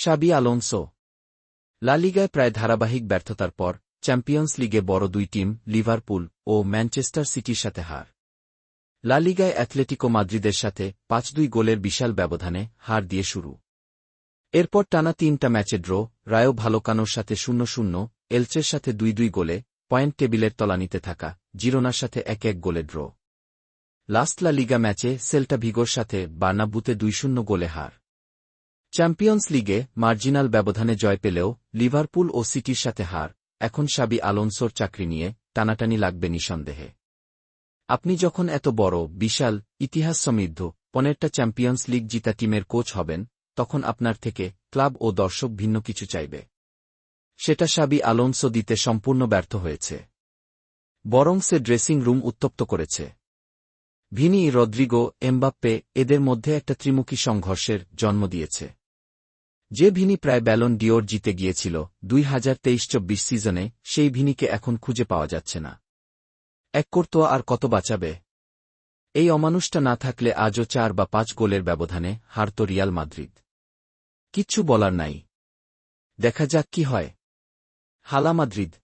শাবি Alonso. লা লিগায় প্রায় ধারাবাহিক ব্যর্থতার পর, চ্যাম্পিয়ন্স লিগে বড় দুই টিম, লিভারপুল ও ম্যানচেস্টার সিটির সাথে হার। লা লিগায় অ্যাথলেটিকো মাদ্রিদের সাথে পাঁচ দুই গোলের বিশাল ব্যবধানে হার দিয়ে শুরু। এরপর টানা তিনটা ম্যাচে ড্র, রায়ো ভালোকানোর সাথে শূন্য শূন্য এলচের সাথে দুই দুই গোলে পয়েন্ট টেবিলের তলানিতে থাকা জিরোনার সাথে এক এক গোলে ড্র। লাস্ট লা লিগা ম্যাচে সেল্টা ভিগোর সাথে বার্নাবুতে দুই শূন্য গোলে হার। চ্যাম্পিয়ন্স লিগে মার্জিনাল ব্যবধানে জয় পেলেও লিভারপুল ও সিটির সাথে হার। এখন সাবি আলোনসোর চাকরি নিয়ে টানাটানি লাগবে নিঃসন্দেহে। আপনি যখন এত বড়, বিশাল ইতিহাস সমৃদ্ধ পনেরটা চ্যাম্পিয়ন্স লিগ জিতা টিমের কোচ হবেন, তখন আপনার থেকে ক্লাব ও দর্শক ভিন্ন কিছু চাইবে। সেটা সাবি আলোনসো দিতে সম্পূর্ণ ব্যর্থ হয়েছে। বরং সে ড্রেসিং রুম উত্তপ্ত করেছে। ভিনি রদ্রিগো, এমবাপ্পে, এদের মধ্যে একটা ত্রিমুখী সংঘর্ষের জন্ম দিয়েছে। যে ভিনি প্রায় ব্যালন ডিওর জিতে গিয়েছিল, দুই হাজার তেইশ চব্বিশ সিজনে সেই ভিনিকে এখন খুঁজে পাওয়া যাচ্ছে না। এক করতোয়া আর কত বাঁচাবে? এই অমানুষটা না থাকলে আজও চার বা পাঁচ গোলের ব্যবধানে হারত রিয়াল মাদ্রিদ। কিচ্ছু বলার নাই। দেখা যাক কি হয়। হালা মাদ্রিদ।